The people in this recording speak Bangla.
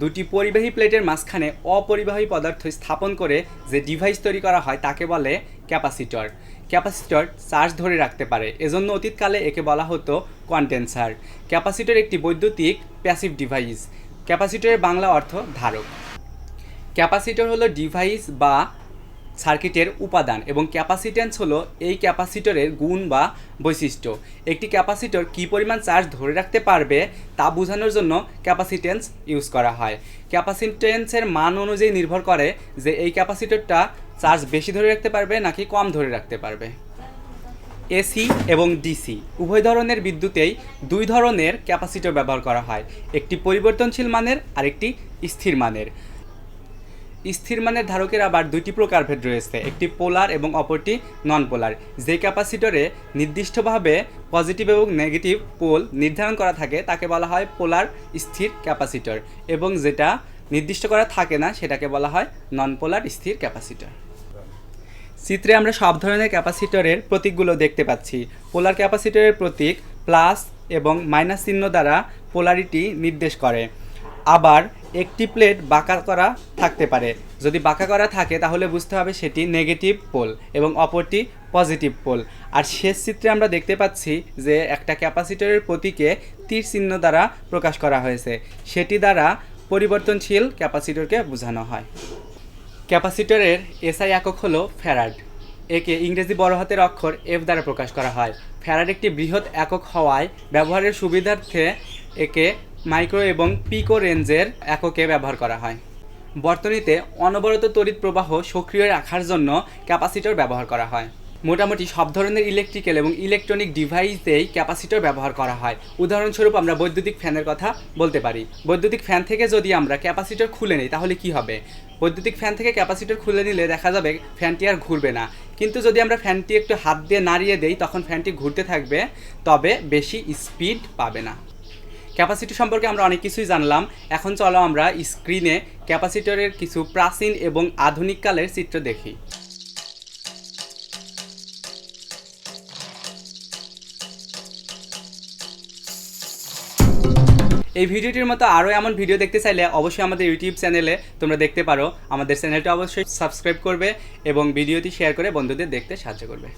দুটি পরিবাহী প্লেটের মাঝখানে অপরিবাহী পদার্থ স্থাপন করে যে ডিভাইস তৈরি করা হয় তাকে বলে ক্যাপাসিটর। ক্যাপাসিটর চার্জ ধরে রাখতে পারে। এজন্য অতীতকালে একে বলা হতো কন্ডেন্সার। ক্যাপাসিটর একটি বৈদ্যুতিক প্যাসিভ ডিভাইস ক্যাপাসিটরের বাংলা অর্থ ধারক। ক্যাপাসিটর হলো ডিভাইস বা সার্কিটের উপাদান এবং ক্যাপাসিট্যান্স হলো এই ক্যাপাসিটরের গুণ বা বৈশিষ্ট্য। একটি ক্যাপাসিটর কী পরিমাণ চার্জ ধরে রাখতে পারবে তা বোঝানোর জন্য ক্যাপাসিট্যান্স ইউজ করা হয়। ক্যাপাসিট্যান্সের মান অনুযায়ী নির্ভর করে যে এই ক্যাপাসিটরটা চার্জ বেশি ধরে রাখতে পারবে নাকি কম ধরে রাখতে পারবে। এসি এবং ডিসি উভয় ধরনের বিদ্যুতেই দুই ধরনের ক্যাপাসিটর ব্যবহার করা হয়। একটি পরিবর্তনশীল মানের আর একটি স্থির মানের। স্থির মানের ধারকের আবার দুইটি প্রকারভেদ রয়েছে, একটি পোলার এবং অপরটি নন পোলার যে ক্যাপাসিটরে নির্দিষ্টভাবে পজিটিভ এবং নেগেটিভ পোল নির্ধারণ করা থাকে, তাকে বলা হয় পোলার স্থির ক্যাপাসিটর এবং যেটা নির্দিষ্ট করা থাকে না, সেটাকে বলা হয় নন পোলার স্থির ক্যাপাসিটর। চিত্রে আমরা সব ধরনের ক্যাপাসিটরের প্রতীকগুলো দেখতে পাচ্ছি। পোলার ক্যাপাসিটরের প্রতীক প্লাস এবং মাইনাস চিহ্ন দ্বারা পোলারিটি নির্দেশ করে। আবার একটি প্লেট বাঁকা করা থাকতে পারে। যদি বাঁকা করা থাকে, তাহলে বুঝতে হবে সেটি নেগেটিভ পোল এবং অপরটি পজিটিভ পোল। আর শেষ চিত্রে আমরা দেখতে পাচ্ছি যে একটা ক্যাপাসিটরের প্রতীকে তীর চিহ্ন দ্বারা প্রকাশ করা হয়েছে। সেটি দ্বারা পরিবর্তনশীল ক্যাপাসিটরকে বোঝানো হয়। ক্যাপাসিটরের এসআই একক হলো ফ্যারাড। একে ইংরেজি বড় হাতের অক্ষর এফ দ্বারা প্রকাশ করা হয়। ফ্যারাড একটি বৃহৎ একক হওয়ায় ব্যবহারের সুবিধার্থে একে মাইক্রো এবং পিকো রেঞ্জের এককে ব্যবহার করা হয়। বর্তনীতে অনবরত তড়িৎ প্রবাহ সক্রিয় রাখার জন্য ক্যাপাসিটর ব্যবহার করা হয়। মোটামুটি সব ধরনের ইলেকট্রিক্যাল এবং ইলেকট্রনিক ডিভাইসেই ক্যাপাসিটর ব্যবহার করা হয়। উদাহরণস্বরূপ আমরা বৈদ্যুতিক ফ্যানের কথা বলতে পারি। বৈদ্যুতিক ফ্যান থেকে যদি আমরা ক্যাপাসিটর খুলে নিই, তাহলে কি হবে? বৈদ্যুতিক ফ্যান থেকে ক্যাপাসিটর খুলে নিলে দেখা যাবে ফ্যানটি আর ঘুরবে না। কিন্তু যদি আমরা ফ্যানটি একটু হাত দিয়ে নাড়িয়ে দেই, তখন ফ্যানটি ঘুরতে থাকবে, তবে বেশি স্পিড পাবে না। ক্যাপাসিটি সম্পর্কে আমরা অনেক কিছুই জানলাম। এখন চলো আমরা স্ক্রিনে ক্যাপাসিটরের কিছু প্রাচীন এবং আধুনিক কালের চিত্র দেখি। এই ভিডিওটির মতো আরও এমন ভিডিও দেখতে চাইলে অবশ্যই আমাদের ইউটিউব চ্যানেলে তোমরা দেখতে পারো। আমাদের চ্যানেলটা অবশ্যই সাবস্ক্রাইব করবে এবং ভিডিওটি শেয়ার করে বন্ধুদের দেখতে সাহায্য করবে।